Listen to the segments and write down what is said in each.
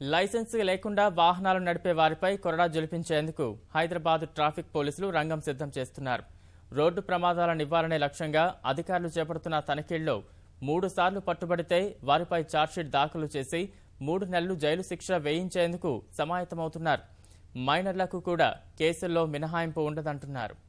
Licence లేకుండా వాహనాలు నడిపే వారిపై కొరడా జొలిపించేందుకు హైదరాబాద్ ట్రాఫిక్ పోలీసులు రంగం సిద్ధం చేస్తున్నారు. రోడ్డు ప్రమాదాల నివారణే లక్ష్యంగా అధికారులు చేపడుతున్న తనిఖీల్లో మూడు సార్లు పట్టుబడితే వారిపై ఛార్జ్షీట్ దాఖలు చేసి మూడు నెలలు జైలు శిక్ష వేయించేందుకు సమాయత్తమవుతున్నారు. మైనర్లకు కూడా కేసుల్లో మినహాయింపు ఉండదంటున్నారు.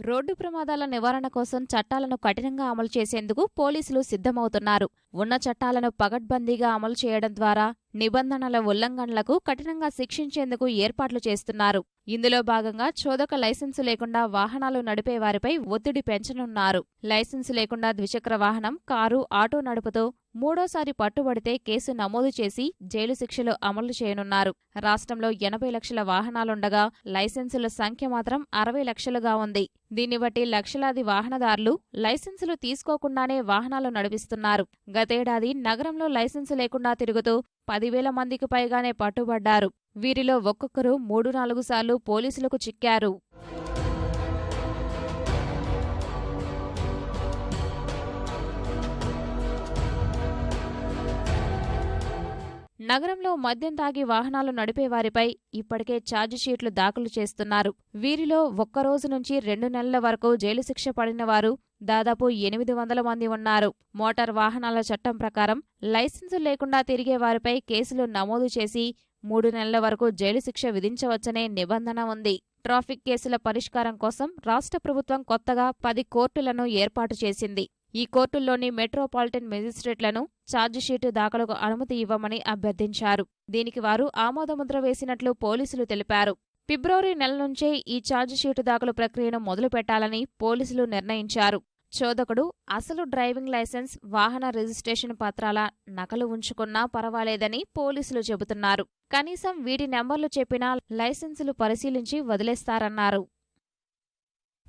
రోడ్డు ప్రమాదాల నివారణ కోసం చట్టాలను కఠినంగా అమలు చేసేందుకు పోలీసులు సిద్ధమవుతున్నారు. ఉన్న చట్టాలను పగడ్బందీగా అమలు చేయడం ద్వారా నిబంధనల ఉల్లంఘనలకు కఠినంగా శిక్షించేందుకు ఏర్పాట్లు చేస్తున్నారు. ఇందులో భాగంగా చోదక లైసెన్సు లేకుండా వాహనాలు నడిపే వారిపై ఒత్తిడి పెంచనున్నారు. లైసెన్సు లేకుండా ద్విచక్ర వాహనం కారు ఆటో నడుపుతో మూడోసారి పట్టుబడితే కేసు నమోదు చేసి జైలు శిక్షలు అమలు చేయనున్నారు. రాష్ట్రంలో ఎనభై లక్షల వాహనాలుండగా లైసెన్సుల సంఖ్య మాత్రం అరవై లక్షలుగా ఉంది. దీన్ని బట్టి లక్షలాది వాహనదారులు లైసెన్సులు తీసుకోకుండానే వాహనాలు నడిపిస్తున్నారు. గతేడాది నగరంలో లైసెన్సు లేకుండా తిరుగుతూ పదివేల మందికి పైగానే పట్టుబడ్డారు. వీరిలో ఒక్కొక్కరు మూడు నాలుగు సార్లు పోలీసులకు చిక్కారు. నగరంలో మద్యం తాగి వాహనాలు నడిపే వారిపై ఇప్పటికే ఛార్జిషీట్లు దాఖలు చేస్తున్నారు. వీరిలో ఒక్కరోజు నుంచి రెండు నెలల వరకు జైలు శిక్ష పడిన వారు దాదాపు ఎనిమిది వందల మంది ఉన్నారు. మోటార్ వాహనాల చట్టం ప్రకారం లైసెన్సు లేకుండా తిరిగే వారిపై కేసులు నమోదు చేసి మూడు నెలల వరకు జైలు శిక్ష విధించవచ్చనే నిబంధన ఉంది. ట్రాఫిక్ కేసుల పరిష్కారం కోసం రాష్ట్ర ప్రభుత్వం కొత్తగా పది కోర్టులను ఏర్పాటు చేసింది. ఈ కోర్టుల్లోని మెట్రోపాలిటన్ మెజిస్ట్రేట్లను ఛార్జిషీటు దాఖలకు అనుమతి ఇవ్వమని అభ్యర్థించారు. దీనికి వారు ఆమోదముద్ర వేసినట్లు పోలీసులు తెలిపారు. ఫిబ్రవరి నెల నుంచే ఈ ఛార్జిషీటు దాఖలు ప్రక్రియను మొదలుపెట్టాలని పోలీసులు నిర్ణయించారు. చోదకుడు అసలు డ్రైవింగ్ లైసెన్స్ వాహన రిజిస్ట్రేషన్ పత్రాల నకలు ఉంచుకున్నా పర్వాలేదని పోలీసులు చెబుతున్నారు. కనీసం వీటి నెంబర్లు చెప్పినా లైసెన్సులు పరిశీలించి వదిలేస్తారన్నారు.